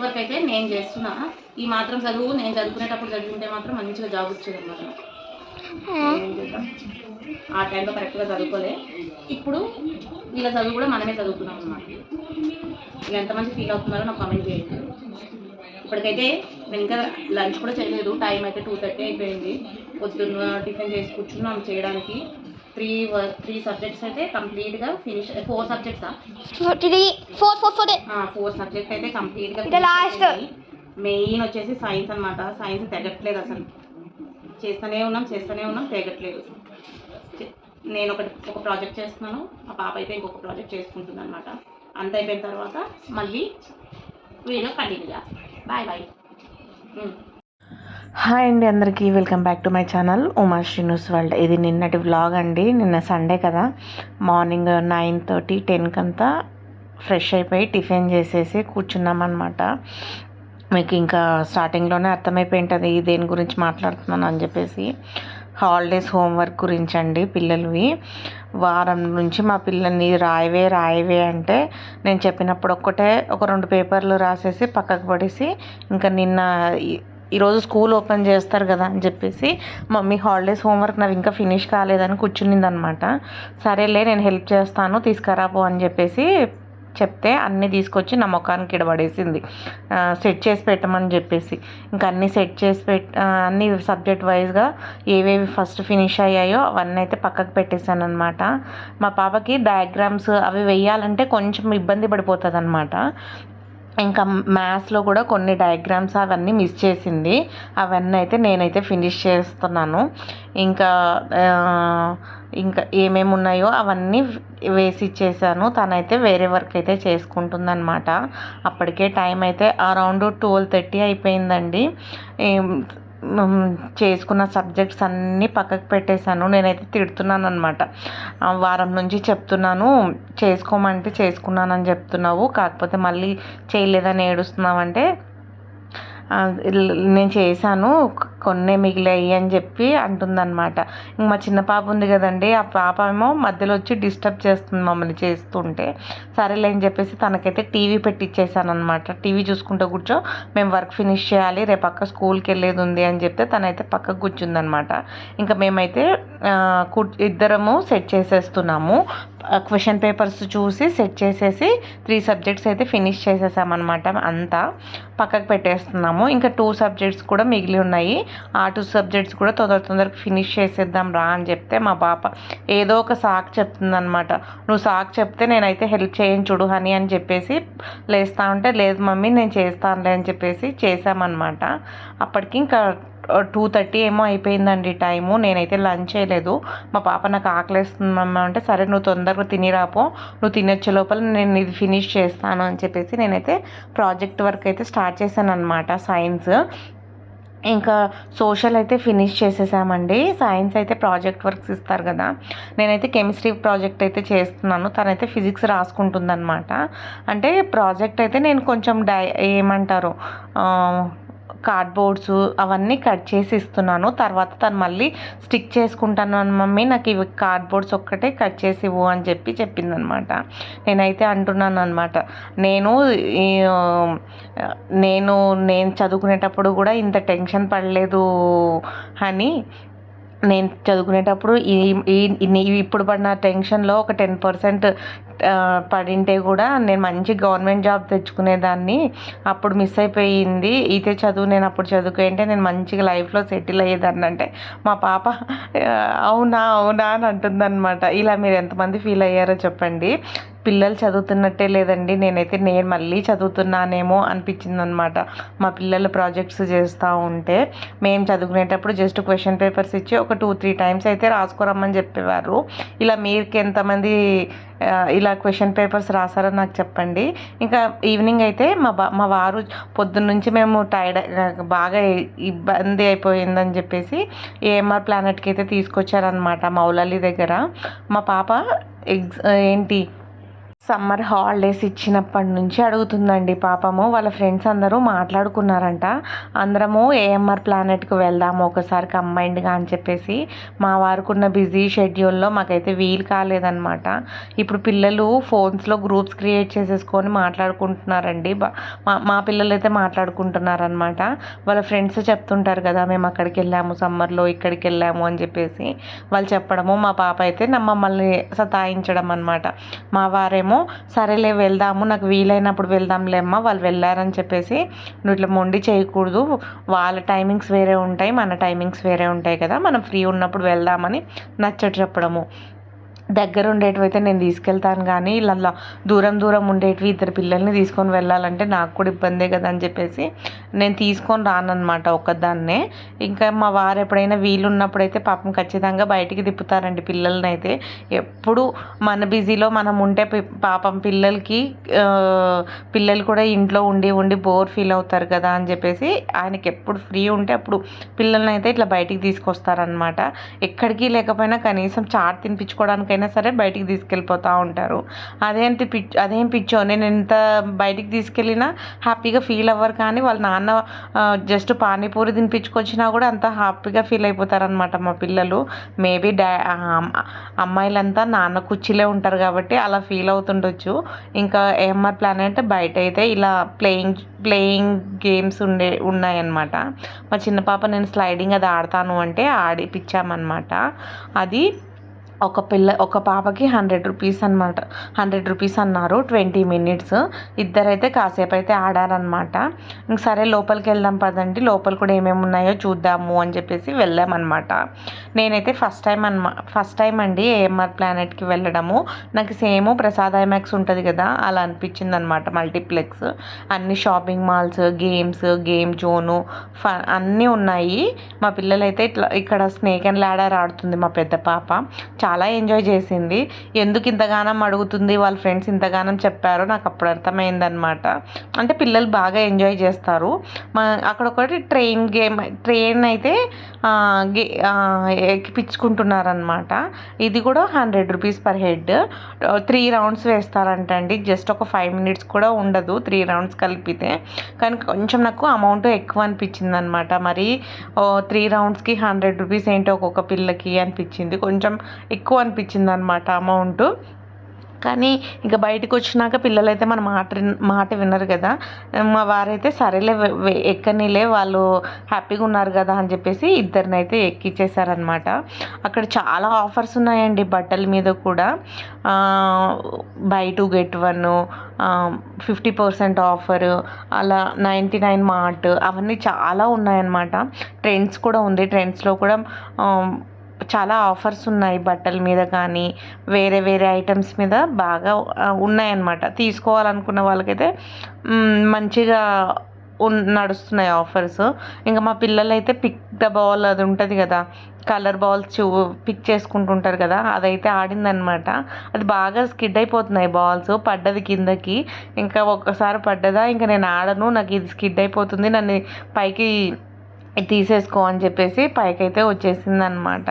Work అయితే నేను చేస్తున్నా. ఈ మాత్రం చదువు నేను చదువుకునేటప్పుడు చదువుకుంటే మాత్రం మంచిగా జాబ్ వచ్చేది అనమాట ఆ టైంలో కరెక్ట్గా చదువుకోలే. ఇప్పుడు వీళ్ళ చదువు కూడా మనమే చదువుకున్నాం అనమాట వీళ్ళు ఎంతమంది ఫీల్ అవుతున్నారో నాకు కామెంట్ చేయండి. ఇప్పటికైతే నేను ఇంకా లంచ్ కూడా చేయలేదు. టైం అయితే టూ థర్టీ అయిపోయింది. పొద్దున్న టిఫిన్ చేసి కూర్చున్నాం చేయడానికి. త్రీ త్రీ సబ్జెక్ట్స్ అయితే కంప్లీట్గా finish four సబ్జెక్ట్సా four four four four subject అయితే కంప్లీట్గా ఇది last. మెయిన్ వచ్చేసి సైన్స్ అన్నమాట. సైన్స్ తెగట్లేదు అసలు. చేస్తూనే ఉన్నాం చేస్తూనే ఉన్నాం తెగట్లేదు. నేను ఒకటి ఒక ప్రాజెక్ట్ చేస్తున్నాను. మా పాప అయితే ఇంకొక ప్రాజెక్ట్ చేసుకుంటుంది అనమాట అంత అయిపోయిన తర్వాత మళ్ళీ వీడియో కంటిన్యూ చేస్తాం బాయ్ బాయ్ హాయ్ అండి అందరికీ welcome back to my channel Uma Srinivas world. ఇది నిన్నటి వ్లాగ్ అండి నిన్న సండే కదా. మార్నింగ్ నైన్ థర్టీ టెన్కి అంతా ఫ్రెష్ అయిపోయి టిఫిన్ చేసేసి కూర్చున్నాం అనమాట మీకు ఇంకా స్టార్టింగ్లోనే అర్థమైపోయి ఉంటుంది దేని గురించి మాట్లాడుతున్నాను అని చెప్పేసి. హాలిడేస్ హోంవర్క్ గురించి అండి పిల్లలవి. వారం నుంచి మా పిల్లల్ని రాయవే రాయవే అంటే నేను చెప్పినప్పుడు ఒక్కటే ఒక రెండు పేపర్లు రాసేసి పక్కకు పడేసి ఇంకా నిన్న ఈరోజు స్కూల్ ఓపెన్ చేస్తారు కదా అని చెప్పేసి మమ్మీ హాలిడేస్ హోంవర్క్ నాది ఇంకా ఫినిష్ కాలేదని కూర్చునింది అనమాట సరేలే నేను హెల్ప్ చేస్తాను తీసుకురాపో అని చెప్పేసి చెప్తే అన్నీ తీసుకొచ్చి నా ముఖానికి ఇడబడేసింది. సెట్ చేసి పెట్టమని చెప్పేసి. ఇంకా అన్నీ సెట్ చేసి పెట్ అన్ని సబ్జెక్ట్ వైజ్గా ఏవేవి ఫస్ట్ ఫినిష్ అయ్యాయో అవన్నీ అయితే పక్కకు పెట్టేశాను అనమాట మా పాపకి డయాగ్రామ్స్ అవి వెయ్యాలంటే కొంచెం ఇబ్బంది పడిపోతుంది అనమాట ఇంకా మ్యాథ్స్లో కూడా కొన్ని డయాగ్రామ్స్ అవన్నీ మిస్ చేసింది. అవన్నీ అయితే నేనైతే ఫినిష్ చేస్తున్నాను. ఇంకా ఇంకా ఏమేమి ఉన్నాయో అవన్నీ వేసి ఇచ్చేసాను. తనైతే వేరే వర్క్ అయితే చేసుకుంటుందన్నమాట. అప్పటికే టైం అయితే అరౌండ్ ట్వెల్వ్ థర్టీ అయిపోయిందండి. చేసుకున్న సబ్జెక్ట్స్ అన్నీ పక్కకు పెట్టేశాను. నేనైతే తిడుతున్నాను అనమాట వారం నుంచి చెప్తున్నాను చేసుకోమంటే చేసుకున్నానని చెప్తున్నావు. కాకపోతే మళ్ళీ చేయలేదని ఏడుస్తున్నావంటే నేను చేశాను కొన్నే మిగిలాయి అని చెప్పి అంటుందన్నమాట. ఇంక మా చిన్న పాప ఉంది కదండి ఆ పాప ఏమో మధ్యలో వచ్చి డిస్టర్బ్ చేస్తుంది మమ్మల్ని చేస్తుంటే. సరేలే అని చెప్పేసి తనకైతే టీవీ పెట్టిచ్చేసాను అనమాట టీవీ చూసుకుంటూ కూర్చో మేము వర్క్ ఫినిష్ చేయాలి రేపు పక్క స్కూల్కి వెళ్ళేది ఉంది అని చెప్తే తనైతే పక్కకు కూర్చుందనమాట ఇంకా మేమైతే కు ఇద్దరము సెట్ చేసేస్తున్నాము. క్వశ్చన్ పేపర్స్ చూసి సెట్ చేసేసి త్రీ సబ్జెక్ట్స్ అయితే ఫినిష్ చేసేసామన్నమాట అంతా. పక్కకు పెట్టేస్తున్నాము. ఇంకా టూ సబ్జెక్ట్స్ కూడా మిగిలి ఉన్నాయి. ఆ టూ సబ్జెక్ట్స్ కూడా తొందర తొందరగా ఫినిష్ చేసేద్దాం రా అని చెప్తే మా పాప ఏదో ఒక సాక్ చెప్తుందనమాట నువ్వు సాక్ చెప్తే నేనైతే హెల్ప్ చేయను చూడు హనీ అని చెప్పేసి లేస్తా ఉంటే లేదు మమ్మీ నేను చేస్తానులే అని చెప్పేసి చేసామన్నమాట అప్పటికి ఇంకా టూ థర్టీ ఏమో అయిపోయిందండి టైము. నేనైతే లంచ్ చేయలేదు. మా పాప నాకు ఆకలేస్తుంది అంటే సరే నువ్వు తొందరగా తినిరాపో నువ్వు తినొచ్చే లోపల నేను ఇది ఫినిష్ చేస్తాను అని చెప్పేసి నేనైతే ప్రాజెక్ట్ వర్క్ అయితే స్టార్ట్ చేశాను అనమాట సైన్స్ ఇంకా సోషల్ అయితే ఫినిష్ చేసేసామండి. సైన్స్ అయితే ప్రాజెక్ట్ వర్క్స్ ఇస్తారు కదా. నేనైతే కెమిస్ట్రీ ప్రాజెక్ట్ అయితే చేస్తున్నాను. తనైతే ఫిజిక్స్ రాసుకుంటుందన్నమాట. అంటే ప్రాజెక్ట్ అయితే నేను కొంచెం డై ఏమంటారు కార్డ్బోర్డ్స్ అవన్నీ కట్ చేసి ఇస్తున్నాను. తర్వాత తను మళ్ళీ స్టిక్ చేసుకుంటాను అని మమ్మీ నాకు ఇవి కార్డ్బోర్డ్స్ ఒక్కటే కట్ చేసి ఇవ్వు అని చెప్పి చెప్పిందనమాట. నేనైతే అంటున్నాను అనమాట. నేను ఈ, నేను నేను చదువుకునేటప్పుడు కూడా ఇంత టెన్షన్ పడలేదు అని నేను చదువుకునేటప్పుడు ఈ- ఇప్పుడు పడిన టెన్షన్లో ఒక టెన్ పర్సెంట్ పడింటే కూడా నేను మంచి గవర్నమెంట్ జాబ్ తెచ్చుకునేదాన్ని. అప్పుడు మిస్ అయిపోయింది. ఇదే చదువు నేను అప్పుడు చదువుకుంటే నేను మంచిగా లైఫ్లో సెటిల్ అయ్యేదాన్ని అంటే మా పాప అవునా అవునా అని అంటుందన్నమాట. ఇలా మీరు ఎంతమంది ఫీల్ అయ్యారో చెప్పండి. పిల్లలు చదువుతున్నట్టే లేదండి. నేనైతే నేను మళ్ళీ చదువుతున్నానేమో అనిపించింది అనమాట మా పిల్లలు ప్రాజెక్ట్స్ చేస్తూ ఉంటే మేము చదువుకునేటప్పుడు జస్ట్ క్వశ్చన్ పేపర్స్ ఇచ్చి ఒక టూ త్రీ టైమ్స్ అయితే రాసుకోరమ్మని చెప్పేవారు. ఇలా మీకు ఎంతమంది ఇలా క్వశ్చన్ పేపర్స్ రాసారో నాకు చెప్పండి. ఇంకా ఈవినింగ్ అయితే మా బా మా వారు పొద్దున్న నుంచి మేము టైర్డ్ బాగా ఇబ్బంది అయిపోయిందని చెప్పేసి ఏఎంఆర్ ప్లానెట్కి అయితే తీసుకొచ్చారనమాట మౌలాలి దగ్గర. మా పాప ఎగ్జ్ ఏంటి సమ్మర్ హాలిడేస్ ఇచ్చినప్పటి నుంచి అడుగుతుందండి. పాపము వాళ్ళ ఫ్రెండ్స్ అందరూ మాట్లాడుకున్నారంట. అందరము ఏఎంఆర్ ప్లానెట్కి వెళ్దాము ఒకసారి కంబైన్డ్గా అని చెప్పేసి మా వారికున్న బిజీ షెడ్యూల్లో మాకైతే వీలు కాలేదన్నమాట. ఇప్పుడు పిల్లలు ఫోన్స్లో గ్రూప్స్ క్రియేట్ చేసేసుకొని మాట్లాడుకుంటున్నారండి. మా మా పిల్లలు అయితే మాట్లాడుకుంటున్నారనమాట వాళ్ళ ఫ్రెండ్స్ చెప్తుంటారు కదా మేము అక్కడికి వెళ్ళాము సమ్మర్లో ఇక్కడికి వెళ్ళాము అని చెప్పేసి. వాళ్ళు చెప్పడము మా పాప అయితే మమ్మల్ని సతాయించడం అనమాట మా వారేమో సరేలే వెళ్దాము. నాకు వీలైనప్పుడు వెళ్దాంలే అమ్మ. వాళ్ళు వెళ్ళారని చెప్పేసి నువ్వు ఇట్లా మొండి చేయకూడదు. వాళ్ళ టైమింగ్స్ వేరే ఉంటాయి మన టైమింగ్స్ వేరే ఉంటాయి కదా. మనం ఫ్రీ ఉన్నప్పుడు వెళ్దామని నచ్చట చెప్పడము. దగ్గర ఉండేటివి అయితే నేను తీసుకెళ్తాను కానీ ఇలా దూరం దూరం ఉండేటివి ఇద్దరు పిల్లల్ని తీసుకొని వెళ్ళాలంటే నాకు కూడా ఇబ్బందే కదా అని చెప్పేసి నేను తీసుకొని రానన్నమాట ఒక్కదాన్నే. ఇంకా మా వారు ఎప్పుడైనా వీలు ఉన్నప్పుడైతే పాపం ఖచ్చితంగా బయటికి తిప్పుతారండి పిల్లల్ని అయితే ఎప్పుడు మన బిజీలో మనం ఉంటే పాపం పిల్లలకి పిల్లలు కూడా ఇంట్లో ఉండి ఉండి బోర్ ఫీల్ అవుతారు కదా అని చెప్పేసి ఆయనకి ఎప్పుడు ఫ్రీ ఉంటే అప్పుడు పిల్లల్ని అయితే ఇట్లా బయటికి తీసుకొస్తారనమాట ఎక్కడికి లేకపోయినా కనీసం చాట్ తినిపించుకోవడానికైనా సరే బయటికి తీసుకెళ్ళిపోతూ ఉంటారు. అదేంటి పిచ్ అదేం పిచ్చో నేను ఎంత బయటికి తీసుకెళ్ళినా హ్యాపీగా ఫీల్ అవ్వరు కానీ వాళ్ళ నాన్న జస్ట్ పానీపూరి తినిపించుకొచ్చినా కూడా అంత హ్యాపీగా ఫీల్ అయిపోతారనమాట మా పిల్లలు. మేబీ డా అమ్మాయిలంతా నాన్న కుర్చీలే ఉంటారు కాబట్టి అలా ఫీల్ అవుతుండొచ్చు. ఇంకా ఏఎంఆర్ అంటే బయట అయితే ఇలా ప్లేయింగ్ ప్లేయింగ్ గేమ్స్ ఉండే ఉన్నాయన్నమాట. మా చిన్న పాప నేను స్లైడింగ్ అది ఆడతాను అంటే ఆడిపించామన్నమాట అది ఒక పిల్ల ఒక పాపకి హండ్రెడ్ రూపీస్ అనమాట హండ్రెడ్ రూపీస్ అన్నారు ట్వంటీ మినిట్స్. ఇద్దరైతే కాసేపు అయితే ఆడారనమాట ఇంక సరే లోపలికి వెళ్దాం పదండి లోపల కూడా ఏమేమి ఉన్నాయో చూద్దాము అని చెప్పేసి వెళ్ళామన్నమాట. నేనైతే ఫస్ట్ టైం అనమా ఫస్ట్ టైం అండి ఏఎంఆర్ ప్లానెట్కి వెళ్ళడము. నాకు సేమ్ ప్రసాద్ ఐమాక్స్ ఉంటుంది కదా అలా అనిపించింది అనమాట మల్టీప్లెక్స్. అన్ని shopping malls games game zone ఫ అన్నీ ఉన్నాయి. మా పిల్లలైతే ఇట్లా ఇక్కడ స్నేక్ అండ్ ల్యాడర్ ఆడుతుంది మా పెద్ద పాప. చాలా చాలా ఎంజాయ్ చేసింది. ఎందుకు ఇంతగానం అడుగుతుంది? వాళ్ళ ఫ్రెండ్స్ ఇంతగానం చెప్పారో నాకు అప్పుడు అర్థమైందనమాట అంటే పిల్లలు బాగా ఎంజాయ్ చేస్తారు. మా అక్కడ ఒకటి ట్రైన్ గేమ్ ట్రైన్ అయితే గే ఎక్కిపించుకుంటున్నారనమాట ఇది కూడా hundred rupees per head. Three rounds వేస్తారంటండి. Just ఒక ఫైవ్ మినిట్స్ కూడా ఉండదు త్రీ రౌండ్స్ కలిపితే. కానీ కొంచెం నాకు అమౌంట్ ఎక్కువ అనిపించింది అనమాట మరి త్రీ రౌండ్స్కి హండ్రెడ్ రూపీస్ ఏంటో ఒక్కొక్క పిల్లకి అనిపించింది. కొంచెం ఎక్కువ అనిపించింది అనమాట అమౌంట్ కానీ ఇక బయటకు వచ్చినాక పిల్లలైతే మన మాట మాట వినరు కదా. మా వారైతే సరేలే ఎక్కనిలే వాళ్ళు హ్యాపీగా ఉన్నారు కదా అని చెప్పేసి ఇద్దరిని అయితే ఎక్కిచ్చేసారనమాట అక్కడ చాలా ఆఫర్స్ ఉన్నాయండి బట్టల మీద కూడా. Buy two get one fifty percent offer అలా నైంటీ నైన్ మార్ట్ అవన్నీ చాలా ఉన్నాయన్నమాట. ట్రెండ్స్ కూడా ఉంది ట్రెండ్స్లో కూడా చాలా ఆఫర్స్ ఉన్నాయి బట్టల మీద కానీ వేరే వేరే ఐటమ్స్ మీద బాగా ఉన్నాయన్నమాట. తీసుకోవాలనుకున్న వాళ్ళకైతే మంచిగా ఉన్ నడుస్తున్నాయి ఆఫర్స్. ఇంకా మా పిల్లలు అయితే పిక్ ద బాల్ అది ఉంటుంది కదా కలర్ బాల్స్ చూ పిక్ చేసుకుంటుంటారు కదా అదైతే ఆడిందనమాట అది బాగా స్కిడ్ అయిపోతున్నాయి బాల్స్ పడ్డది కిందకి. ఇంకా ఒక్కసారి పడ్డదా ఇంకా నేను ఆడను నాకు ఇది స్కిడ్ అయిపోతుంది నన్ను పైకి తీసేసుకో అని చెప్పేసి పైకైతే వచ్చేసింది అనమాట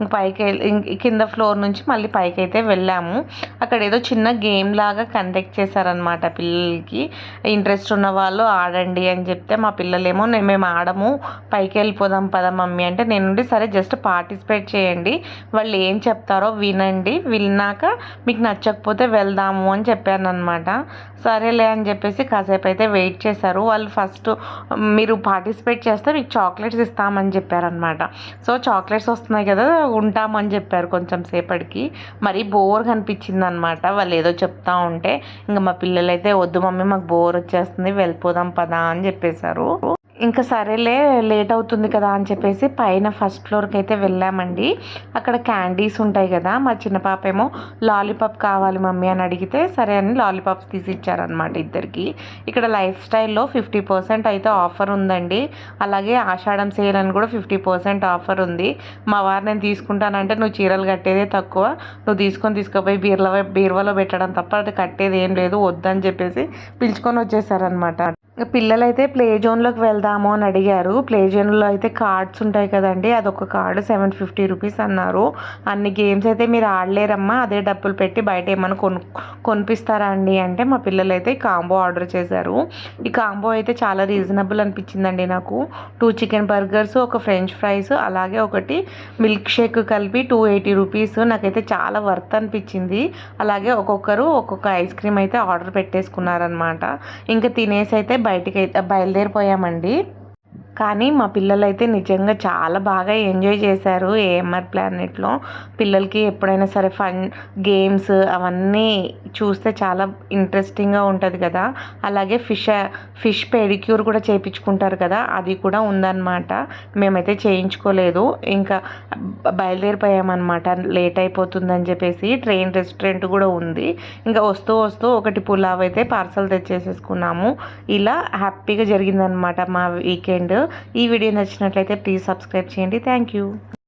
ఇంక పైకి వెళ్ళి- కింద ఫ్లోర్ నుంచి మళ్ళీ పైకి అయితే వెళ్ళాము. అక్కడ ఏదో చిన్న గేమ్ లాగా కండక్ట్ చేశారనమాట పిల్లలకి. ఇంట్రెస్ట్ ఉన్న వాళ్ళు ఆడండి అని చెప్తే మా పిల్లలేమో "నేను- మేము ఆడము పైకి వెళ్ళిపోదాం పదా మమ్మీ అంటే నేను సరే జస్ట్ పార్టిసిపేట్ చేయండి. వాళ్ళు ఏం చెప్తారో వినండి. విన్నాక మీకు నచ్చకపోతే వెళ్దాము అని చెప్పాను అనమాట సరేలే అని చెప్పేసి కాసేపు అయితే వెయిట్ చేశారు. వాళ్ళు ఫస్ట్ మీరు పార్టిసిపేట్ చేస్తే మీకు చాక్లెట్స్ ఇస్తామని చెప్పారనమాట సో చాక్లెట్స్ వస్తున్నాయి కదా ఉంటామని చెప్పారు కొంచెం సేపటికి. మరి బోర్ కనిపించింది అనమాట వాళ్ళు ఏదో చెప్తా ఉంటే ఇంకా మా పిల్లలైతే వద్దు మమ్మీ మాకు బోర్ వచ్చేస్తుంది వెళ్ళిపోదాం పదా అని చెప్పేశారు. ఇంకా సరేలే లేట్ అవుతుంది కదా అని చెప్పేసి పైన ఫస్ట్ ఫ్లోర్కి అయితే వెళ్ళామండి. అక్కడ క్యాండీస్ ఉంటాయి కదా మా చిన్న పాప ఏమో లాలీపాప్ కావాలి మమ్మీ అని అడిగితే సరే అని లాలీపాప్స్ తీసి ఇచ్చారనమాట ఇద్దరికి. ఇక్కడ లైఫ్ స్టైల్లో ఫిఫ్టీ పర్సెంట్ అయితే ఆఫర్ ఉందండి. అలాగే ఆషాఢం సేల్ అని కూడా ఫిఫ్టీ పర్సెంట్ ఆఫర్ ఉంది. మా వారు నేను తీసుకుంటానంటే నువ్వు చీరలు కట్టేదే తక్కువ నువ్వు తీసుకొని తీసుకుపోయి బీర్ల బీరువాలో పెట్టడం తప్ప అది కట్టేది ఏం లేదు వద్దని చెప్పేసి పిలుచుకొని వచ్చేసారనమాట పిల్లలైతే ప్లే జోన్లోకి వెళ్దాము అని అడిగారు. ప్లే జోన్లో అయితే కార్డ్స్ ఉంటాయి కదండి అదొక కార్డు సెవెన్ ఫిఫ్టీ రూపీస్ అన్నారు. అన్ని గేమ్స్ అయితే మీరు ఆడలేరమ్మా అదే డబ్బులు పెట్టి బయట ఏమైనా కొను కొనిపిస్తారా అండి అంటే మా పిల్లలు అయితే కాంబో ఆర్డర్ చేశారు. ఈ కాంబో అయితే చాలా రీజనబుల్ అనిపించిందండి నాకు. టూ చికెన్ బర్గర్స్ ఒక ఫ్రెంచ్ ఫ్రైస్ అలాగే ఒకటి మిల్క్ షేక్ కలిపి టూ ఎయిటీ రూపీస్. నాకైతే చాలా వర్త్ అనిపించింది. అలాగే ఒక్కొక్కరు ఒక్కొక్క ఐస్ క్రీమ్ అయితే ఆర్డర్ పెట్టేసుకున్నారనమాట ఇంకా తినేసి అయితే బయటికి అయితే బయలుదేరిపోయామండి. కానీ మా పిల్లలు అయితే నిజంగా చాలా బాగా ఎంజాయ్ చేశారు ఏఎంఆర్ ప్లానెట్లో. పిల్లలకి ఎప్పుడైనా సరే ఫన్ గేమ్స్ అవన్నీ చూస్తే చాలా ఇంట్రెస్టింగ్గా ఉంటుంది కదా. అలాగే ఫిష్ ఫిష్ పెడిక్యూర్ కూడా చేయించుకుంటారు కదా అది కూడా ఉందన్నమాట. మేమైతే చేయించుకోలేదు. ఇంకా బయలుదేరిపోయామన్నమాట. లేట్ అయిపోతుందని చెప్పేసి ట్రైన్ రెస్టారెంట్ కూడా ఉంది. ఇంకా వస్తూ వస్తూ ఒకటి పులావ్ అయితే పార్సల్ తెచ్చేసేసుకున్నాము. ఇలా హ్యాపీగా జరిగిందనమాట మా వీకెండ్. ఈ వీడియో నచ్చినట్లయితే ప్లీజ్ సబ్స్క్రైబ్ చేయండి. Thank you